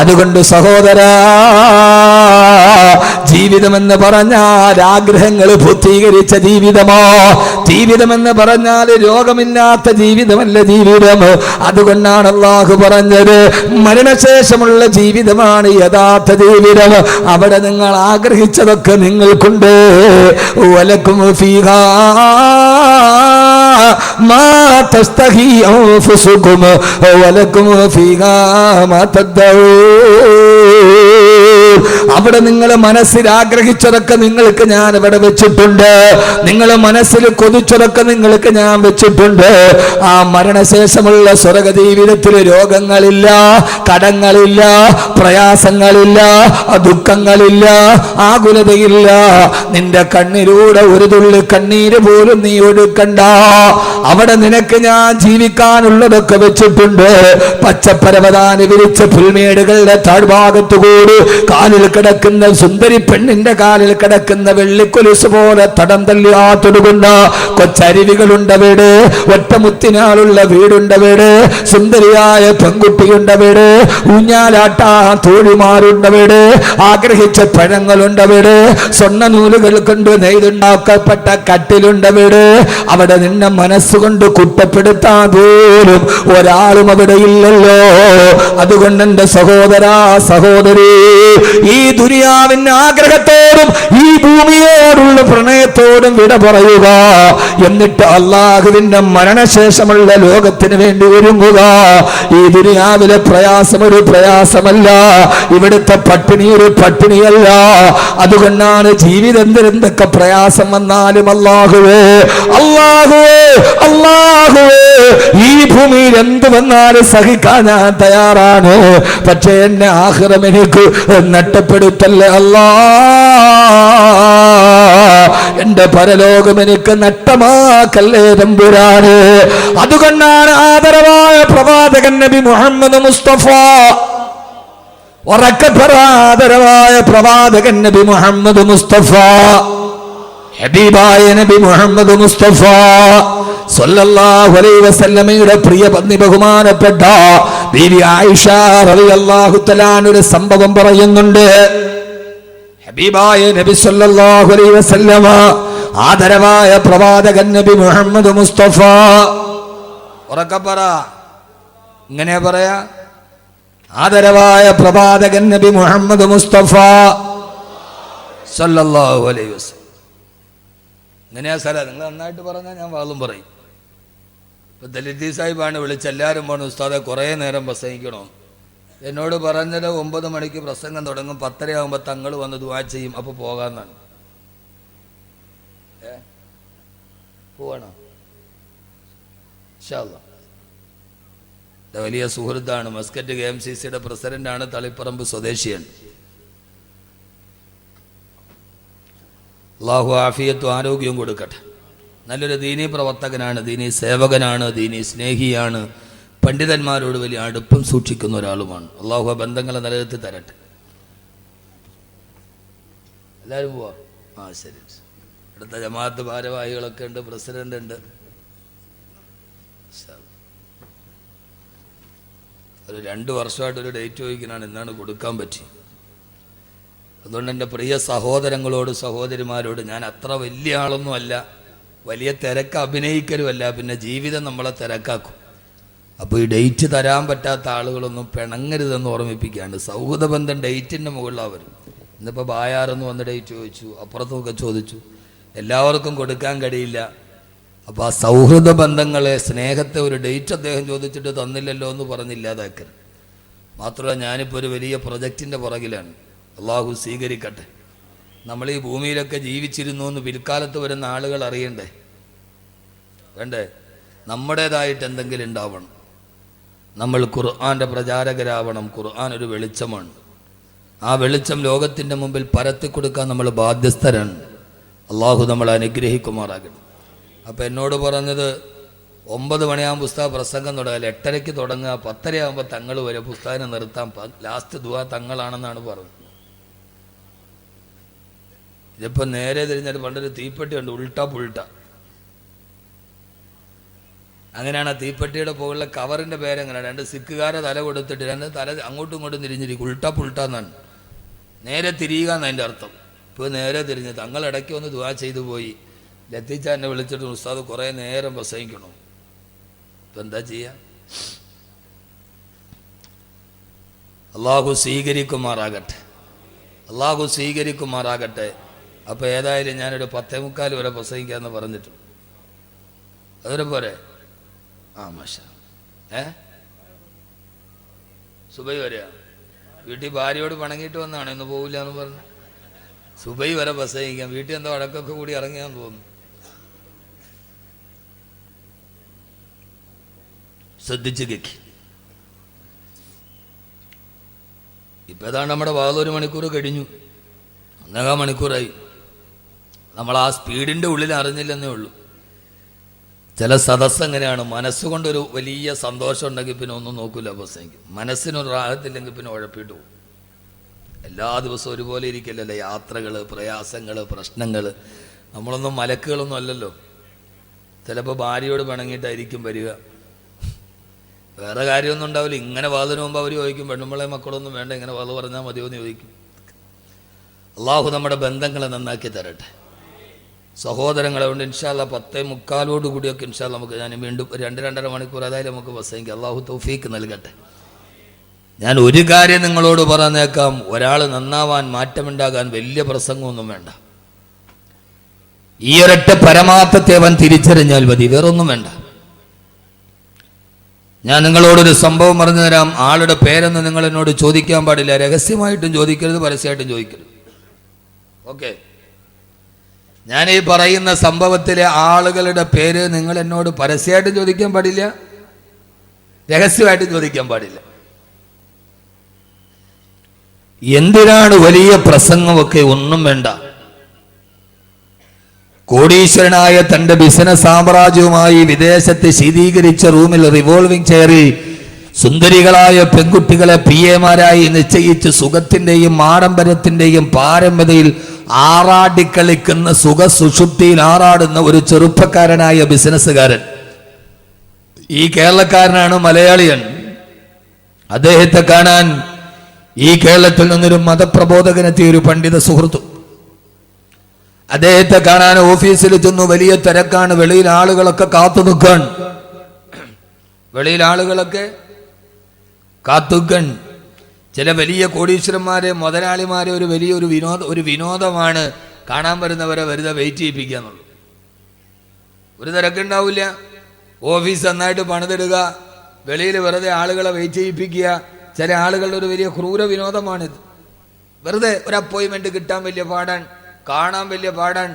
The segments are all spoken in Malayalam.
അതുകൊണ്ട് സഹോദരാ ജീവിതമെന്ന് പറഞ്ഞാൽ ആഗ്രഹങ്ങൾ പൂർത്തീകരിച്ച ജീവിതമോ? ജീവിതമെന്ന് പറഞ്ഞാൽ രോഗമില്ലാത്ത ജീവിതമല്ല ജീവിതം. അതുകൊണ്ടാണ് അള്ളാഹു പറഞ്ഞത് മരണശേഷമുള്ള ജീവിതമാണ് യഥാർത്ഥ ജീവിതം. അവിടെ നിങ്ങൾ ആഗ്രഹിച്ചതൊക്കെ നിങ്ങൾക്കുണ്ട്. വലക്കും ഫീഹാ. മാ തസ്തഹി അൻഫുസുകും വലക്കും ഫീഹാ മാ തദ്ദഊൻ അവിടെ നിങ്ങൾ മനസ്സിൽ ആഗ്രഹിച്ചതൊക്കെ നിങ്ങൾക്ക് ഞാൻ ഇവിടെ വെച്ചിട്ടുണ്ട്. നിങ്ങൾ മനസ്സിൽ കൊതിച്ചതൊക്കെ നിങ്ങൾക്ക് ഞാൻ വെച്ചിട്ടുണ്ട്. ആ മരണശേഷമുള്ള സ്വർഗ ജീവിതത്തിൽ രോഗങ്ങളില്ല കടങ്ങളില്ല പ്രയാസങ്ങളില്ല ദുഃഖങ്ങളില്ല ആകുലതയില്ല. നിന്റെ കണ്ണിലൂടെ ഒരു തുള്ളി കണ്ണീര് പോലും നീ ഒഴുക്കണ്ട. അവിടെ നിനക്ക് ഞാൻ ജീവിക്കാനുള്ളതൊക്കെ വെച്ചിട്ടുണ്ട്. പച്ചപ്പരവതാനി വിരിച്ച പുൽമേടുകളുടെ താഴ്ഭാഗത്തുകൂടി കാലിൽ കിടക്കുന്ന സുന്ദരി പെണ്ണിന്റെ കാലിൽ കിടക്കുന്ന വെള്ളിക്കൊലുസ് പോലെ തടം വീട് ഒറ്റമുത്തി നാലുള്ള വീടുണ്ടവിടെ സുന്ദരിയായ പെൺകുട്ടിയുണ്ടവിടെ ഊഞ്ഞാലാട്ടാ തോഴിമാരുണ്ടവിടെ ആഗ്രഹിച്ച പഴങ്ങളുണ്ടവിടെ സ്വർണ നൂലുകൾ കൊണ്ട് നെയ്തുണ്ടാക്കപ്പെട്ട കട്ടിലുണ്ടവിടെ അവിടെ നിന്നെ മനസ്സുകൊണ്ട് കുറ്റപ്പെടുത്താൻ പോലും ഒരാളും അവിടെ ഇല്ലല്ലോ. അതുകൊണ്ട് എന്റെ സഹോദരാ സഹോദരി ഈ ദുനിയാവിന്റെ ആഗ്രഹത്തോടും ഈ ഭൂമിയോടുള്ള പ്രണയത്തോടും വിട പറയുക. എന്നിട്ട് അള്ളാഹുവിന്റെ മരണശേഷമുള്ള ലോകത്തിന് വേണ്ടി ഒരുങ്ങുക. ഈ ദുനിയാവിലെ പ്രയാസം ഒരു പ്രയാസമല്ല. ഇവിടുത്തെ പട്ടിണി ഒരു പട്ടിണിയല്ല. അതുകൊണ്ടാണ് ജീവിതം എന്തൊക്കെ പ്രയാസം വന്നാലും അള്ളാഹുവേ അള്ളാഹുവേ അള്ളാഹുവേ. ഈ ഭൂമിയിൽ എന്ത് വന്നാലും സഹിക്കാൻ ഞാൻ തയ്യാറാണ്. പക്ഷെ എന്നെ ആഹ്റം എനിക്ക് നട്ടപ്പെടുത്തല്ലേ അല്ലാ. എന്റെ പരലോകം എനിക്ക് നട്ടമാക്കല്ലേ തമ്പുരാന്. അതുകൊണ്ടാണ് ആദരവായ പ്രവാചകൻ നബി മുഹമ്മദ് മുസ്തഫ ഉറക്കപ്പെടാദരവായ പ്രവാചകൻ നബി മുഹമ്മദ് മുസ്തഫ ഹബീബായ നബി മുഹമ്മദ് മുസ്തഫ. വസല്ലമയുടെ പ്രിയ പത്നി ബഹുമാനപ്പെട്ട ബീവി ആയിഷ റളിയല്ലാഹു തലാൻ ഒരു സംഭവം പറയുന്നുണ്ട്. ഹബീബായ നബി സല്ലല്ലാഹു അലൈഹി വസല്ലമ ആദരവായ പ്രവാചകൻ നബി മുഹമ്മദ് മുസ്തഫ. ഉറക്കപ്പറ ഇങ്ങനെ പറയാ? ആദരവായ പ്രവാചകൻ നബി മുഹമ്മദ് മുസ്തഫ സല്ലല്ലാഹു അലൈഹി വസല്ലം. ഇങ്ങനെയാ സ്ഥലം നിങ്ങൾ നന്നായിട്ട് പറഞ്ഞാൽ ഞാൻ വാളും പറയും. ഇപ്പൊ ദലിതി സാഹിബാണ് വിളിച്ച് എല്ലാവരും പോണു ഉസ്താദെ കുറേ നേരം പ്രസംഗിക്കണോ? എന്നോട് പറഞ്ഞത് ഒമ്പത് മണിക്ക് പ്രസംഗം തുടങ്ങും പത്തരയാകുമ്പോൾ തങ്ങൾ വന്ന് ദുവാ ചെയ്യും അപ്പോൾ പോകാമെന്നാണ് ഏ? പോവാണോ. വലിയ സുഹൃത്താണ് മസ്കറ്റ് കെ എം സി സിയുടെ പ്രസിഡന്റാണ് തളിപ്പറമ്പ് സ്വദേശിയാണ്. അള്ളാഹു ആഫിയത്തും ആരോഗ്യവും കൊടുക്കട്ടെ. നല്ലൊരു ദീനീ പ്രവർത്തകനാണ് ദീനീ സേവകനാണ് ദീനീ സ്നേഹിയാണ്. പണ്ഡിതന്മാരോട് വലിയ അടുപ്പം സൂക്ഷിക്കുന്ന ഒരാളുമാണ്. അള്ളാഹു ബന്ധങ്ങളെ നിലനിർത്തി തരട്ടെ. എല്ലാവരും പോവാ? ആ ശരി. അടുത്ത ജമാഅത്ത് ഭാരവാഹികളൊക്കെ ഉണ്ട് പ്രസിഡന്റ് ഉണ്ട്. ഒരു രണ്ട് വർഷമായിട്ട് ഒരു ഡേറ്റ് ചോദിക്കുന്നതാണ് എന്നാണ് കൊടുക്കാൻ പറ്റി. അതുകൊണ്ട് എന്റെ പ്രിയ സഹോദരങ്ങളോട് സഹോദരിമാരോട് ഞാൻ അത്ര വലിയ ആളൊന്നും അല്ല വലിയ തിരക്ക് അഭിനയിക്കലുമല്ല പിന്നെ ജീവിതം നമ്മളെ തിരക്കാക്കും. അപ്പോൾ ഈ ഡേറ്റ് തരാൻ പറ്റാത്ത ആളുകളൊന്നും പിണങ്ങരുതെന്ന് ഓർമ്മിപ്പിക്കുകയാണ് സൗഹൃദ ബന്ധം ഡേറ്റിന്റെ മുകളിലാണ് വരും ഇന്നിപ്പോൾ ബായാറെന്ന് വന്ന് ഡേറ്റ് ചോദിച്ചു അപ്പുറത്തുമൊക്കെ ചോദിച്ചു എല്ലാവർക്കും കൊടുക്കാൻ കഴിയില്ല. അപ്പോൾ ആ സൗഹൃദ ബന്ധങ്ങളെ സ്നേഹത്തെ ഒരു ഡേറ്റ് അദ്ദേഹം ചോദിച്ചിട്ട് തന്നില്ലല്ലോ എന്ന് പറഞ്ഞില്ലാതാക്കരുത് മാത്രമല്ല ഞാനിപ്പോൾ ഒരു വലിയ പ്രൊജക്റ്റിന്റെ പുറകിലാണ്. അള്ളാഹു സ്വീകരിക്കട്ടെ. നമ്മൾ ഈ ഭൂമിയിലൊക്കെ ജീവിച്ചിരുന്നു എന്ന് പിൽക്കാലത്ത് വരുന്ന ആളുകൾ അറിയണ്ടേ? വേണ്ടേ നമ്മുടേതായിട്ട് എന്തെങ്കിലും ഉണ്ടാവണം. നമ്മൾ ഖുർആാന്റെ പ്രചാരകരാവണം. ഖുർആൻ ഒരു വെളിച്ചമാണ്. ആ വെളിച്ചം ലോകത്തിന്റെ മുമ്പിൽ പരത്തി കൊടുക്കാൻ നമ്മൾ ബാധ്യസ്ഥരാണ്. അള്ളാഹു നമ്മൾ അനുഗ്രഹിക്കുമാറാകട്ടെ. അപ്പോൾ എന്നോട് പറഞ്ഞത് ഒമ്പത് മണിയാകുമ്പോൾ പുസ്തക പ്രസംഗം തുടങ്ങില്ല എട്ടരയ്ക്ക് തുടങ്ങുക പത്തരയാകുമ്പോൾ തങ്ങൾ വരെ. പുസ്തകം നിർത്താൻ ലാസ്റ്റ് ദുവാ തങ്ങളാണെന്നാണ് പറഞ്ഞത്. ഇതിപ്പോൾ നേരെ തിരിഞ്ഞിട്ട് പണ്ടൊരു തീപ്പെട്ടി ഉണ്ട് ഉൾട്ട പുൾട്ട. അങ്ങനെയാണ് ആ തീപ്പെട്ടിയുടെ പോകുള്ള കവറിന്റെ പേരെങ്ങനെയാണ്? രണ്ട് സിക്കുകാരെ തല കൊടുത്തിട്ട് രണ്ട് തല അങ്ങോട്ടും ഇങ്ങോട്ടും തിരിഞ്ഞിരിക്കും. ഉൾട്ട പുൾട്ട എന്നാണ്. നേരെ തിരിയുക എന്നാണ് എന്നതിന്റെ അർത്ഥം. ഇപ്പോൾ നേരെ തിരിഞ്ഞ് തങ്ങൾ ഇടയ്ക്ക് ഒന്ന് ദുവാ ചെയ്തു പോയി. ലത്തിച്ച എന്നെ വിളിച്ചിട്ട് ഉസ്താദ് കുറേ നേരം പ്രസംഗിക്കണോ. ഇപ്പം എന്താ ചെയ്യുക അള്ളാഹു സ്വീകരിക്കുമാറാകട്ടെ. അള്ളാഹു സ്വീകരിക്കുമാറാകട്ടെ. അപ്പോൾ ഏതായാലും ഞാനൊരു പത്തേ മുക്കാൽ വരെ പ്രസംഗിക്കാമെന്ന് പറഞ്ഞിട്ടുണ്ട് അതൊരു പോരെ? ആ മാഷ. ഏ? സുബൈ വരെയാ? വീട്ടിൽ ഭാര്യയോട് പണങ്ങിയിട്ട് വന്നാണ്? ഇന്ന് പോവില്ല എന്ന് പറഞ്ഞു. സുബൈ വരെ പ്രസംഗിക്കാം. വീട്ടിൽ എന്തോ അടക്കൊക്കെ കൂടി ഇറങ്ങിയാന്ന് തോന്നുന്നു. ശ്രദ്ധിച്ച് കെക്കി. ഇപ്പം ഏതാണ്ട് നമ്മുടെ വാതൊരു മണിക്കൂർ കഴിഞ്ഞു. ഒന്നേകാ മണിക്കൂറായി. നമ്മൾ ആ സ്പീഡിന്റെ ഉള്ളിൽ അറിഞ്ഞില്ലെന്നേ ഉള്ളൂ. ചില സദസ് എങ്ങനെയാണ്? മനസ്സുകൊണ്ടൊരു വലിയ സന്തോഷം ഉണ്ടെങ്കിൽ പിന്നെ ഒന്നും നോക്കില്ല ബസ്സെങ്കിൽ മനസ്സിനൊരു റാഹത്തില്ലെങ്കിൽ പിന്നെ ഉഴപ്പിട്ട് പോകും. എല്ലാ ദിവസവും ഒരുപോലെ ഇരിക്കില്ലല്ലോ? യാത്രകൾ പ്രയാസങ്ങൾ പ്രശ്നങ്ങൾ നമ്മളൊന്നും മലക്കുകളൊന്നും അല്ലല്ലോ. ചിലപ്പോൾ ഭാര്യയോട് പിണങ്ങിയിട്ടായിരിക്കും വരിക. വേറെ കാര്യമൊന്നും ഉണ്ടാവില്ല. ഇങ്ങനെ വാതിന് മുമ്പ് അവർ ചോദിക്കും പെണ്ണുമ്പളെ മക്കളൊന്നും വേണ്ട ഇങ്ങനെ വാത് പറഞ്ഞാൽ മതിയോ? എന്ന് ചോദിക്കും. അള്ളാഹു നമ്മുടെ ബന്ധങ്ങളെ നന്നാക്കി തരട്ടെ. സഹോദരങ്ങളെ കൊണ്ട് ഇൻഷാല്ല പത്തേ മുക്കാലോട് കൂടിയൊക്കെ ഇൻഷാല്ല നമുക്ക് ഞാൻ വീണ്ടും രണ്ട് രണ്ടര മണിക്കൂർ അതായാലും നമുക്ക് പ്രസംഗിക്കാം അള്ളാഹു തൗഫീക്ക് നൽകട്ടെ. ഞാൻ ഒരു കാര്യം നിങ്ങളോട് പറഞ്ഞേക്കാം. ഒരാൾ നന്നാവാൻ മാറ്റമുണ്ടാകാൻ വലിയ പ്രസംഗമൊന്നും വേണ്ട. ഈ ഒരൊറ്റ പരമാർത്ഥത്തെ അവൻ തിരിച്ചറിഞ്ഞാൽ മതി വേറൊന്നും വേണ്ട. ഞാൻ നിങ്ങളോടൊരു സംഭവം പറഞ്ഞു തരാം. ആളുടെ പേരൊന്നും നിങ്ങൾ എന്നോട് ചോദിക്കാൻ പാടില്ല. രഹസ്യമായിട്ടും ചോദിക്കരുത് പരസ്യമായിട്ടും ചോദിക്കരുത്. ഓക്കെ? ഞാൻ ഈ പറയുന്ന സംഭവത്തിലെ ആളുകളുടെ പേര് നിങ്ങൾ എന്നോട് പരസ്യമായിട്ടും ചോദിക്കാൻ പാടില്ല? രഹസ്യമായിട്ട് ചോദിക്കാൻ പാടില്ല. എന്തിനാണ് വലിയ പ്രസംഗമൊക്കെ ഒന്നും വേണ്ട? കോടീശ്വരനായ തന്റെ ബിസിനസ് സാമ്രാജ്യവുമായി വിദേശത്ത് ശീതീകരിച്ച റൂമിൽ റിവോൾവിംഗ് ചെയറി സുന്ദരികളായ പെൺകുട്ടികളെ പി എമാരായി നിശ്ചയിച്ച് സുഖത്തിന്റെയും ആഡംബരത്തിന്റെയും പാരമ്പര്യയിൽ ആറാടിക്കളിക്കുന്ന സുഖ സുഷുപ്തിയിൽ ആറാടുന്ന ഒരു ചെറുപ്പക്കാരനായ ബിസിനസ്സുകാരൻ. ഈ കേരളക്കാരനാണ് മലയാളിയൻ. അദ്ദേഹത്തെ കാണാൻ ഈ കേരളത്തിൽ നിന്നൊരു മതപ്രബോധകനെത്തിയ ഒരു പണ്ഡിത സുഹൃത്തു. അദ്ദേഹത്തെ കാണാൻ ഓഫീസിൽ ചെന്നു വലിയ തിരക്കാണ്. വെളിയിൽ ആളുകളൊക്കെ കാത്തു നിൽക്കാൻ. വെളിയിൽ ആളുകളൊക്കെ കാത്തുക്കൺ ചില വലിയ കോടീശ്വരന്മാരെ മുതലാളിമാരെ ഒരു വലിയ ഒരു വിനോദ ഒരു വിനോദമാണ് കാണാൻ വരുന്നവരെ വെറുതെ വെയിറ്റ് ചെയ്യിപ്പിക്കുക എന്നുള്ളൂ ഒരു തിരക്കുണ്ടാവില്ല ഓഫീസ് നന്നായിട്ട് പണിതിടുക വെളിയിൽ വെറുതെ ആളുകളെ വെയിറ്റ് ചെയ്യിപ്പിക്കുക. ചില ആളുകളുടെ ഒരു വലിയ ക്രൂര വിനോദമാണിത്. വെറുതെ ഒരു അപ്പോയിൻമെന്റ് കിട്ടാൻ വലിയ പാടാൻ കാണാൻ വലിയ പാടാൻ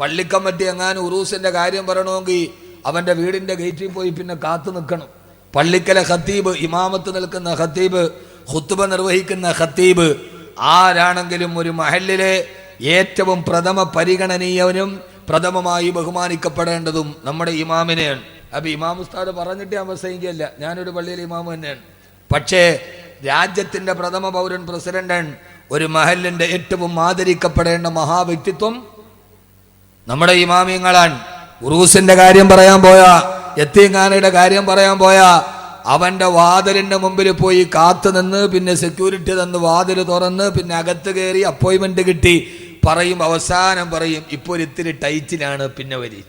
പള്ളിക്കമ്മറ്റി എങ്ങാനും ഉറൂസിന്റെ കാര്യം പറയണമെങ്കിൽ അവന്റെ വീടിന്റെ ഗേറ്റിൽ പോയി പിന്നെ കാത്തു നിൽക്കണം. പള്ളിക്കലെ ഖത്തീബ് ഇമാമത്ത് നിൽക്കുന്ന ഖത്തീബ് ഹുത്തുബ നിർവഹിക്കുന്ന ഖത്തീബ് ആരാണെങ്കിലും ഒരു മഹലിലെ ഏറ്റവും പ്രഥമ പരിഗണനീയവനും പ്രഥമമായി ബഹുമാനിക്കപ്പെടേണ്ടതും നമ്മുടെ ഇമാമിനെയാണ്. അപ്പൊ ഇമാം ഉസ്താദ് പറഞ്ഞിട്ട് ഞാൻ പ്രസംഗിക്കല്ല ഞാനൊരു പള്ളിയിലെ ഇമാമ് തന്നെയാണ്. പക്ഷേ രാജ്യത്തിന്റെ പ്രഥമ പൗരൻ പ്രസിഡന്റാണ് ഒരു മഹലിന്റെ ഏറ്റവും ആദരിക്കപ്പെടേണ്ട മഹാവ്യക്തിത്വം നമ്മുടെ ഇമാമിയങ്ങളാണ് ഉറൂസിന്റെ കാര്യം പറയാൻ പോയാ എത്തിയങ്ങാനയുടെ കാര്യം പറയാൻ പോയാ അവന്റെ വാതിലിന്റെ മുമ്പിൽ പോയി കാത്തു നിന്ന് പിന്നെ സെക്യൂരിറ്റി തന്ന് വാതിൽ തുറന്ന് പിന്നെ അകത്ത് കയറി അപ്പോയിന്റ്മെന്റ് കിട്ടി. പറയും അവസാനം പറയും ഇപ്പോൾ ഇത്തിരി ടൈറ്റിലാണ് പിന്നെ വരി.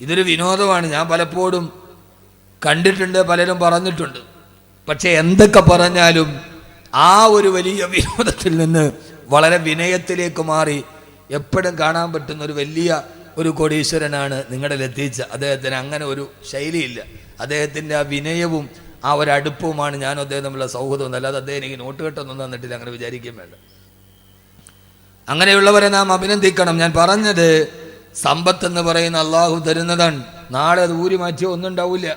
ഇതൊരു വിനോദമാണ്. ഞാൻ പലപ്പോഴും കണ്ടിട്ടുണ്ട് പലരും പറഞ്ഞിട്ടുണ്ട്. പക്ഷെ എന്തൊക്കെ പറഞ്ഞാലും ആ ഒരു വലിയ വിനോദത്തിൽ നിന്ന് വളരെ വിനയത്തിലേക്ക് മാറി. എപ്പോഴും കാണാൻ പറ്റുന്ന ഒരു വലിയ ഒരു കോടീശ്വരനാണ് നിങ്ങളുടെ ലത്തീച്ച അദ്ദേഹത്തിന് അങ്ങനെ ഒരു ശൈലിയില്ല. അദ്ദേഹത്തിന്റെ ആ വിനയവും ആ ഒരു അടുപ്പവുമാണ് ഞാനും അദ്ദേഹം തമ്മിലുള്ള സൗഹൃദം അല്ലാതെ അദ്ദേഹം എനിക്ക് നോട്ട് കെട്ടൊന്നും തന്നിട്ടില്ല. അങ്ങനെ വിചാരിക്കുകയും വേണ്ട. അങ്ങനെയുള്ളവരെ നാം അഭിനന്ദിക്കണം. ഞാൻ പറഞ്ഞത് സമ്പത്ത് എന്ന് പറയുന്ന അള്ളാഹു തരുന്നതാണ്. നാളെ അത് ഊരി മാറ്റിയോ ഒന്നും ഉണ്ടാവില്ല.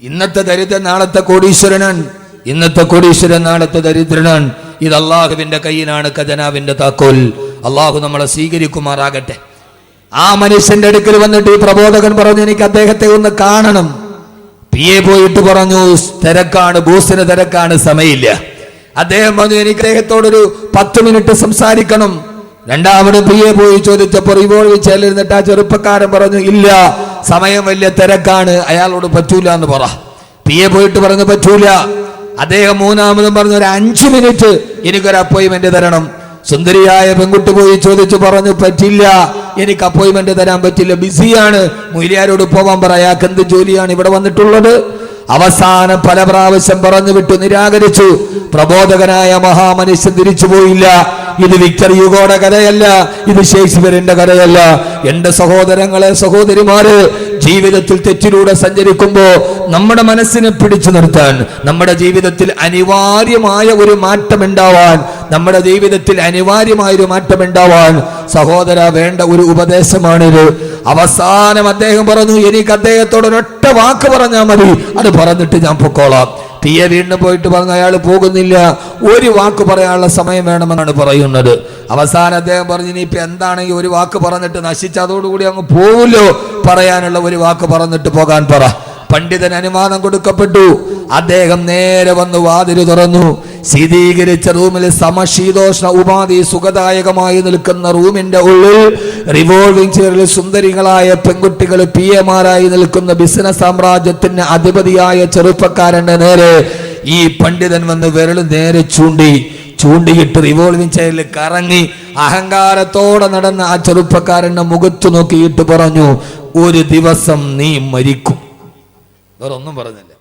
ഇന്നത്തെ ദരിദ്രൻ നാളത്തെ കോടീശ്വരനാണ്. ഇന്നത്തെ കോടീശ്വരൻ നാളത്തെ ദരിദ്രനാണ്. ഇത് അള്ളാഹുവിന്റെ കയ്യിലാണ് ഖജനാവിന്റെ താക്കോൽ. അള്ളാഹു നമ്മളെ സ്വീകരിക്കുമാറാകട്ടെ. ആ മനുഷ്യന്റെ അടുക്കൽ വന്നിട്ട് ഈ പ്രബോധകൻ പറഞ്ഞു എനിക്ക് അദ്ദേഹത്തെ ഒന്ന് കാണണം. പി എ പോയിട്ട് പറഞ്ഞു തിരക്കാണ് ബൂസിന് തിരക്കാണ് സമയമില്ല. അദ്ദേഹം പറഞ്ഞു എനിക്ക് അദ്ദേഹത്തോടൊരു പത്ത് മിനിറ്റ് സംസാരിക്കണം. രണ്ടാമത് പി എ പോയി ചോദിച്ചപ്പോൾ ഇപ്പോൾ ചെല്ലിരുന്നിട്ട് ആ ചെറുപ്പക്കാരൻ പറഞ്ഞു ഇല്ല സമയം വലിയ തിരക്കാണ് അയാളോട് പറ്റൂല എന്ന് പറ. പി എ പോയിട്ട് പറഞ്ഞു പറ്റൂല. അദ്ദേഹം മൂന്നാമതും പറഞ്ഞു ഒരു അഞ്ചു മിനിറ്റ് എനിക്കൊരു അപ്പോയിന്റ്മെന്റ് തരണം. സുന്ദരിയായ പെൺകുട്ടി പോയി ചോദിച്ചു പറഞ്ഞു പറ്റില്ല എനിക്ക് അപ്പോയിന്റ്മെന്റ് തരാൻ പറ്റില്ല ബിസിയാണ്. മൊയിലിയാരോട് പോവാൻ പറ എന്ത് ജോലിയാണ് ഇവിടെ വന്നിട്ടുള്ളത്? അവസാനം പല പ്രാവശ്യം പറഞ്ഞു വിട്ടു നിരാകരിച്ചു. പ്രബോധകനായ മഹാമനുഷ്യൻ തിരിച്ചു പോയില്ല. ഇത് വിക്ടർ യുഗോടെ കഥയല്ല ഇത് ഷേക്സ്പിയറിന്റെ കഥയല്ല. എന്റെ സഹോദരങ്ങളെ സഹോദരിമാര് ജീവിതത്തിൽ തെറ്റിലൂടെ സഞ്ചരിക്കുമ്പോൾ നമ്മുടെ മനസ്സിനെ പിടിച്ചു നിർത്താൻ നമ്മുടെ ജീവിതത്തിൽ അനിവാര്യമായ ഒരു മാറ്റം ഉണ്ടാവാൻ നമ്മുടെ ജീവിതത്തിൽ അനിവാര്യമായ ഒരു മാറ്റം ഉണ്ടാവാൻ സഹോദര വേണ്ട ഒരു ഉപദേശമാണിത്. അവസാനം അദ്ദേഹം പറഞ്ഞു എനിക്ക് അദ്ദേഹത്തോട് ഒരൊറ്റ വാക്ക് പറഞ്ഞാൽ മതി. അത് പറഞ്ഞിട്ട് ഞാൻ പൊക്കോളാം. എ വീണ്ടും പോയിട്ട് പറഞ്ഞു അയാൾ പോകുന്നില്ല. ഒരു വാക്ക് പറയാനുള്ള സമയം വേണമെന്നാണ് പറയുന്നത്. അവസാനം അദ്ദേഹം പറഞ്ഞു ഇനിയിപ്പോ എന്താണെങ്കിൽ ഒരു വാക്ക് പറഞ്ഞിട്ട് നശിച്ച് അതോടുകൂടി അങ്ങ് പോവുമല്ലോ? പറയാനുള്ള ഒരു വാക്ക് പറഞ്ഞിട്ട് പോകാൻ പറ. പണ്ഡിതൻ അനുമാനം കൊടുക്കപ്പെട്ടു. അദ്ദേഹം നേരെ വന്ന് വാതിരു തുറന്നു. ശീതീകരിച്ച റൂമിൽ സമശീതോഷ്ണ ഉപാധി സുഖദായകമായി നിൽക്കുന്ന റൂമിന്റെ ഉള്ളിൽ റിവോൾവിംഗ് ചെയറിൽ സുന്ദരികളായ പെൺകുട്ടികൾ പി എമാരായി നിൽക്കുന്ന ബിസിനസ് സാമ്രാജ്യത്തിന് അധിപതിയായ ചെറുപ്പക്കാരന്റെ നേരെ ഈ പണ്ഡിതൻ വന്ന് വിരൽ നേരെ ചൂണ്ടി ചൂണ്ടിയിട്ട് റിവോൾവിംഗ് ചെയറിൽ കറങ്ങി അഹങ്കാരത്തോടെ നടന്ന ആ ചെറുപ്പക്കാരന്റെ മുഖത്തു നോക്കിയിട്ട് പറഞ്ഞു ഒരു ദിവസം നീ മരിക്കും. വേറൊന്നും പറഞ്ഞില്ല.